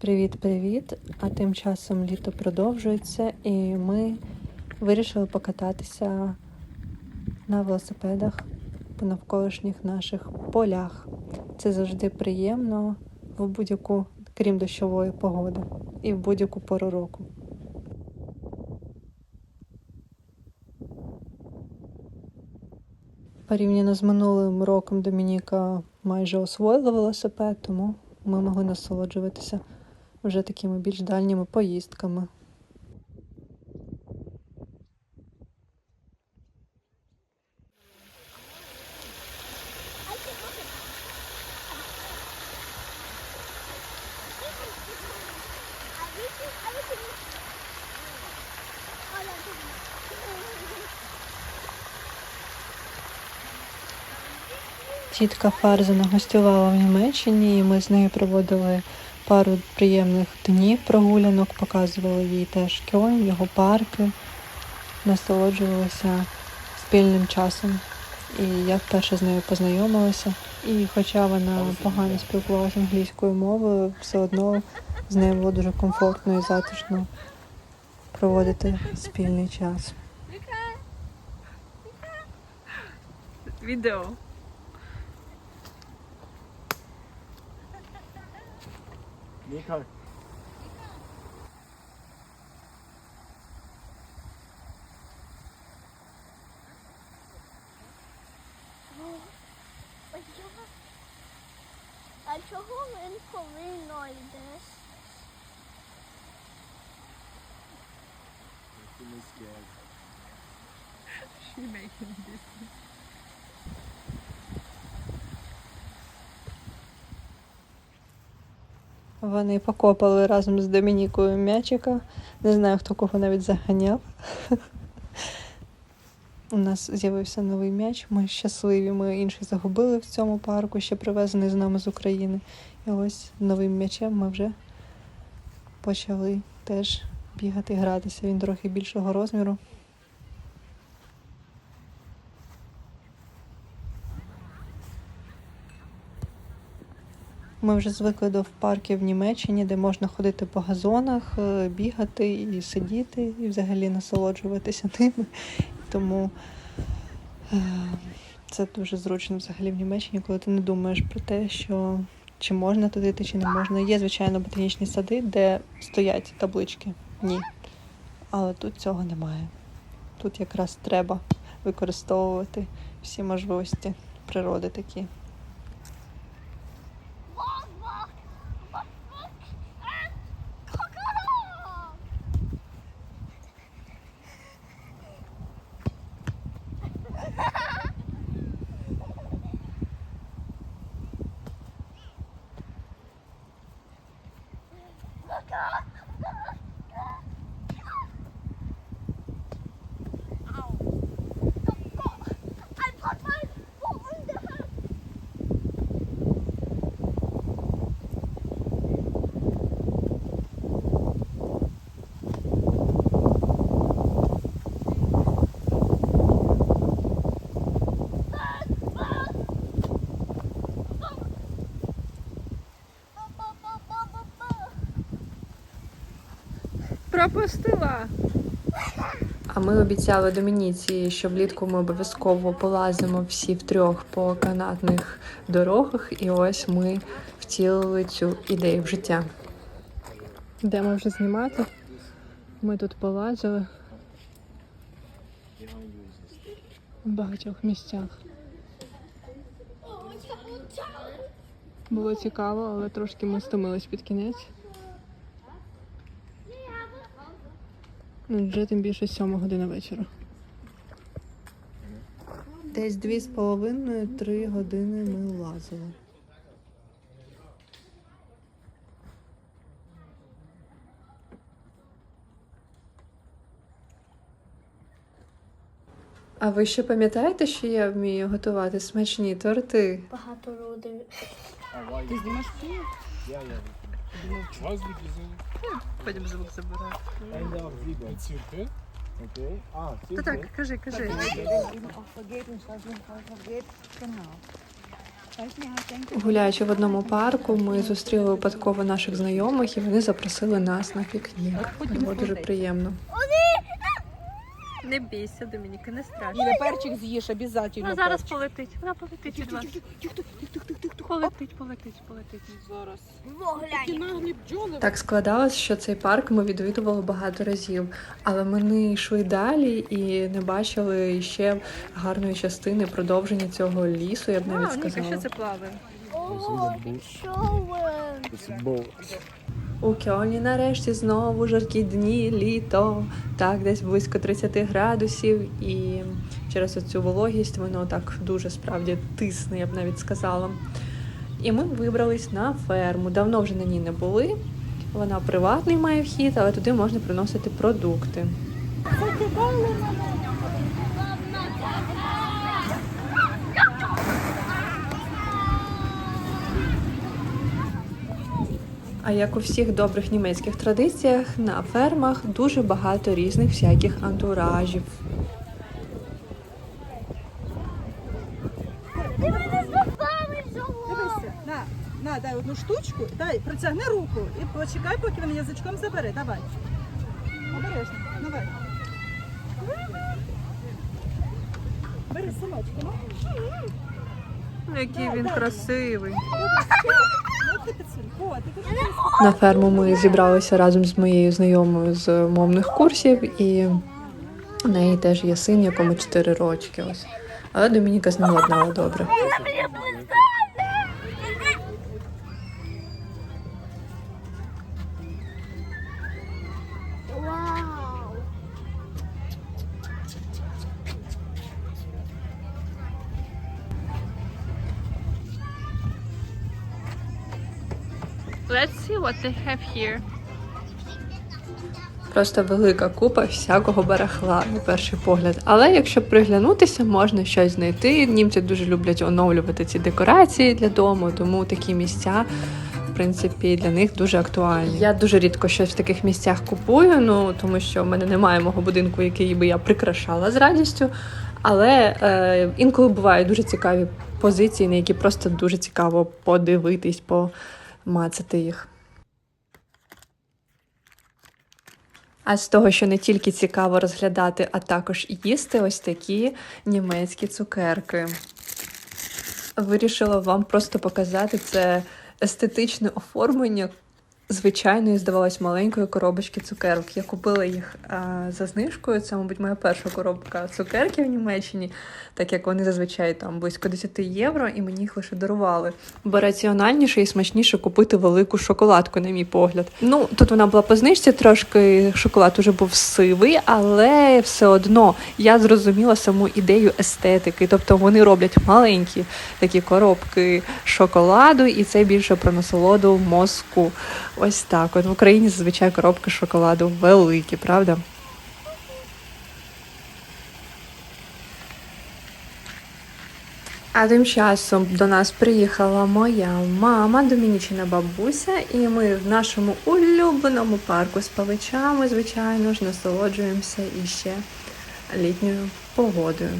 Привіт-привіт! А тим часом літо продовжується, і ми вирішили покататися на велосипедах по навколишніх наших полях. Це завжди приємно в будь-яку, крім дощової погоди, і в будь-яку пору року. Порівняно з минулим роком Домініка майже освоїла велосипед, тому ми могли насолоджуватися вже такими більш дальніми поїздками. Тітка Фарзена гостювала в Німеччині, і ми з нею проводили пару приємних днів прогулянок, показували їй теж Кьольн, його парки, насолоджувалися спільним часом. І я вперше з нею познайомилася. І хоча вона погано спілкувалася англійською мовою, все одно з нею було дуже комфортно і затишно проводити спільний час. Відео. Nico. I took him in Peru like this. She's making me. Вони покопали разом з Домінікою м'ячика. Не знаю, хто кого навіть заганяв. У нас з'явився новий м'яч. Ми щасливі. Ми інший загубили в цьому парку, ще привезений з нами з України. І ось новим м'ячем ми вже почали теж бігати, гратися. Він трохи більшого розміру. Ми вже звикли до парків в Німеччині, де можна ходити по газонах, е, бігати і сидіти, і взагалі насолоджуватися ними. Тому е, це дуже зручно взагалі в Німеччині, коли ти не думаєш про те, що чи можна туди йти, чи не можна. Є, звичайно, ботанічні сади, де стоять таблички. Ні. Але тут цього немає. Тут якраз треба використовувати всі можливості природи такі. Пропустила. А ми обіцяли Домініці, що влітку ми обов'язково полазимо всі втрьох по канатних дорогах, і ось ми втілили цю ідею в життя. Йдемо вже знімати. Ми тут полазили в багатьох місцях. Було цікаво, але трошки ми стомились під кінець. Вже тим більше сьома година вечора. Десь дві з половиною три години ми лазили. А ви ще пам'ятаєте, що я вмію готувати смачні торти? Багато людей. Ти знімаєш Was liegt diese Потім звук забирати. Of? Okay. Ah, Та так, кажи, кажи. Гуляючи в одному парку, ми зустріли випадково наших знайомих, і вони запросили нас на пікнік. Було дуже приємно. Не бійся, Домініка, не страшно. Іля, перчик з'їш, обов'язково. Вона зараз полетить. Вона полетить від вас. Полетить, полетить, полетить. Зараз. Такі наглі бджоли. Так складалось, що цей парк ми відвідували багато разів, але ми не йшли далі і не бачили ще гарної частини продовження цього лісу. Я б навіть сказала. що це плаває? О, човен. It's a boat. У Кьольні нарешті знову жаркі дні, літо, так, десь близько 30 градусів, і через цю вологість воно так дуже справді тисне, я б навіть сказала. І ми вибрались на ферму. Давно вже на ній не були. Вона приватний має вхід, але туди можна приносити продукти. А як у всіх добрих німецьких традиціях, на фермах дуже багато різних всяких антуражів. Ти мене заставиш Дивися, на, на, дай одну штучку, дай, протягни руку і почекай, поки він язичком забере. Давай. Обережно, давай. Бери синочку, ну. Який він красивий. Ну. На ферму ми зібралися разом з моєю знайомою з мовних курсів, і в неї теж є син, якому 4 рочки. Ось. Але Домініка з ним ладнала добре. Let's see what they have here. Просто велика купа всякого барахла на перший погляд. Але якщо приглянутися, можна щось знайти. Німці дуже люблять оновлювати ці декорації для дому, тому такі місця. В принципі, для них дуже актуальні. Я дуже рідко щось в таких місцях купую, ну тому що в мене немає мого будинку, який би я прикрашала з радістю. Але е, інколи бувають дуже цікаві позиції, на які просто дуже цікаво подивитись, помацати їх. А з того, що не тільки цікаво розглядати, а також їсти ось такі німецькі цукерки. Вирішила вам просто показати це естетичне оформлення звичайної, здавалось, маленької коробочки цукерок. Я купила їх а, за знижкою. Це, мабуть, моя перша коробка цукерків в Німеччині, так як вони зазвичай там близько 10 євро, і мені їх лише дарували. Бо раціональніше і смачніше купити велику шоколадку, на мій погляд. Ну, тут вона була по знижці, трошки шоколад уже був сивий, але все одно я зрозуміла саму ідею естетики. Тобто вони роблять маленькі такі коробки шоколаду, і це більше про насолоду мозку. Ось так. От в Україні зазвичай коробки шоколаду великі, правда? А тим часом до нас приїхала моя мама, домінічна бабуся, і ми в нашому улюбленому парку з павичами, звичайно ж, насолоджуємося іще літньою погодою.